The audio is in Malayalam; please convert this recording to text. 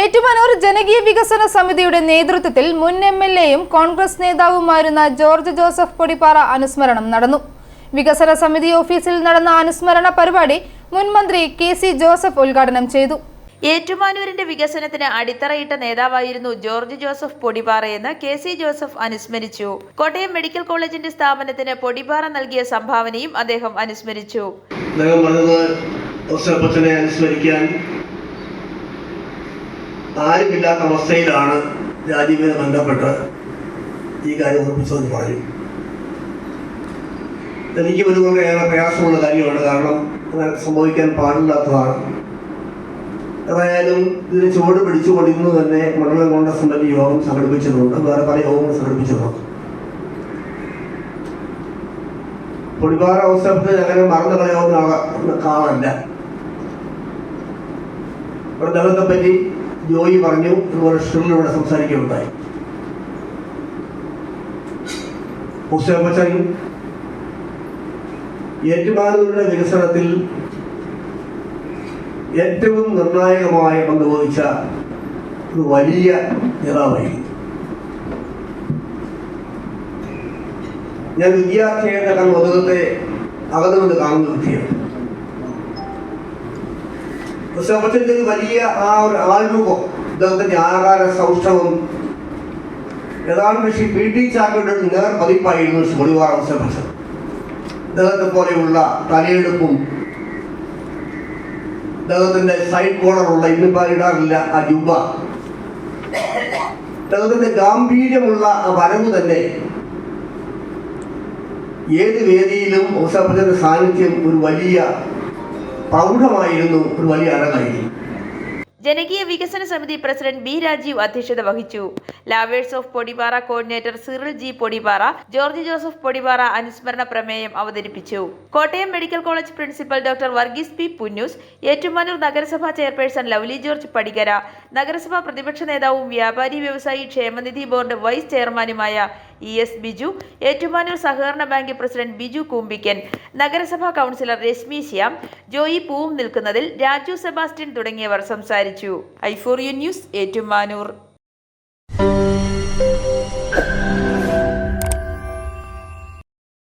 ഏറ്റുമാനൂർ ജനകീയ വികസന സമിതിയുടെ നേതൃത്വത്തിൽ മുൻ എം എൽ എയും കോൺഗ്രസ് നേതാവുമായിരുന്ന ജോർജ് ജോസഫ് പൊടിപ്പാറ അനുസ്മരണം നടന്നു. വികസന സമിതി ഓഫീസിൽ നടന്ന അനുസ്മരണ പരിപാടി മുൻ മന്ത്രി കെ സി ജോസഫ് ഉദ്ഘാടനം ചെയ്തു. ഏറ്റുമാനൂരിന്റെ വികസനത്തിന് അടിത്തറയിട്ട നേതാവായിരുന്നു ജോർജ് ജോസഫ് പൊടിപാറയെന്ന് കെ സി ജോസഫ് അനുസ്മരിച്ചു. കോട്ടയം മെഡിക്കൽ കോളേജിന്റെ സ്ഥാപനത്തിന് പൊടിപാറ നൽകിയ സംഭാവനയും അദ്ദേഹം അനുസ്മരിച്ചു. അനുസ്മരിക്കാൻ ആരുമില്ലാത്ത അവസ്ഥയിലാണ് രാജീവിനെ ബന്ധപ്പെട്ട് ഈ കാര്യം ഓർമ്മിച്ചതെന്ന് പറഞ്ഞു എനിക്ക് ഒരുപോലെ ഏറെ പ്രയാസമുള്ള കാര്യമാണ്. കാരണം അങ്ങനെ സംഭവിക്കാൻ പാടില്ലാത്തതാണ്. ഏതായാലും ഇതിന് ചുവട് പിടിച്ചുകൊണ്ട് ഇന്ന് തന്നെ മണ്ഡലം കോൺഗ്രസ് കമ്മിറ്റി യോഗം സംഘടിപ്പിച്ചിട്ടുണ്ട്. വേറെ പല യോഗങ്ങൾ സംഘടിപ്പിച്ചിട്ടുണ്ട്. പൊടിപാറ അവസരത്തിൽ അങ്ങനെ മറന്നു കളയാവുന്ന കാണല്ല അദ്ദേഹത്തെ പറ്റി ജോയി പറഞ്ഞു അതുപോലെ ഇവിടെ സംസാരിക്കുകയുണ്ടായി ഔസേപ്പച്ചൻ ഏറ്റുമാനൂരുടെ വികസനത്തിൽ ഏറ്റവും നിർണായകമായ പങ്ക് വഹിച്ച ഒരു വലിയ നേതാവായിരുന്നു. ഞാൻ വിദ്യാർത്ഥിയുടെ അദ്ദേഹത്തെ അകന്നുകൊണ്ട് കാണുന്ന വ്യക്തിയാണ്. പുസ്തകത്തിന്റെ ഒരു വലിയ ആ ഒരു ആൾരൂപം. ഇദ്ദേഹത്തിന്റെ ആകാര സൗഷ്ഠവം? ഏതാണ്ട് ഋഷി പി ടി ചാക്കോയുടെ നേർ പതിപ്പായിരുന്നു ശ്രീ പൊടിവാറ പുസ്തകപക്ഷം ഇദ്ദേഹത്തെ പോലെയുള്ള തലയെടുപ്പും ഇദ്ദേഹത്തിന്റെ സൈഡ് കോളറുള്ള ഇന്നിപ്പോ ഇടാറില്ല ആ ജുബ ഇദ്ദേഹത്തിന്റെ ഗാംഭീര്യമുള്ള ആ വരവ് തന്നെ ഏത് വേദിയിലും ഔസഫത്തിന്റെ സാന്നിധ്യം ഒരു വലിയ പ്രൗഢമായിരുന്നു ഒരു വലിയ അരങ്ങായിരുന്നു ജനകീയ വികസന സമിതി പ്രസിഡന്റ് ബി രാജീവ് അധ്യക്ഷത വഹിച്ചു. Lovers of Podipara coordinator Cyril G Podipara George Joseph Podipara അനുസ്മരണ പ്രമേയം അവതരിപ്പിച്ചു. Kottayam medical college principal doctor Varghese P Punnoose Ettumanoor നഗരസഭാ ചെയർപേഴ്സൺ ലവ്ലി ജോർജ് പടികര നഗരസഭാ പ്രതിപക്ഷ നേതാവും വ്യാപാരി വ്യവസായി ക്ഷേമനിധി ബോർഡ് വൈസ് ചെയർമാനുമായ ഇ എസ് ബിജു ഏറ്റുമാനൂർ സഹകരണ ബാങ്ക് പ്രസിഡന്റ് ബിജു കൂമ്പിക്കൻ നഗരസഭാ കൗൺസിലർ രശ്മി ശ്യാം ജോയി പൂവും നിൽക്കുന്നതിൽ രാജു സെബാസ്റ്റ്യൻ തുടങ്ങിയവർ സംസാരിച്ചു. ഐഫോറിയൻ ന്യൂസ് ഏറ്റുമാനൂർ.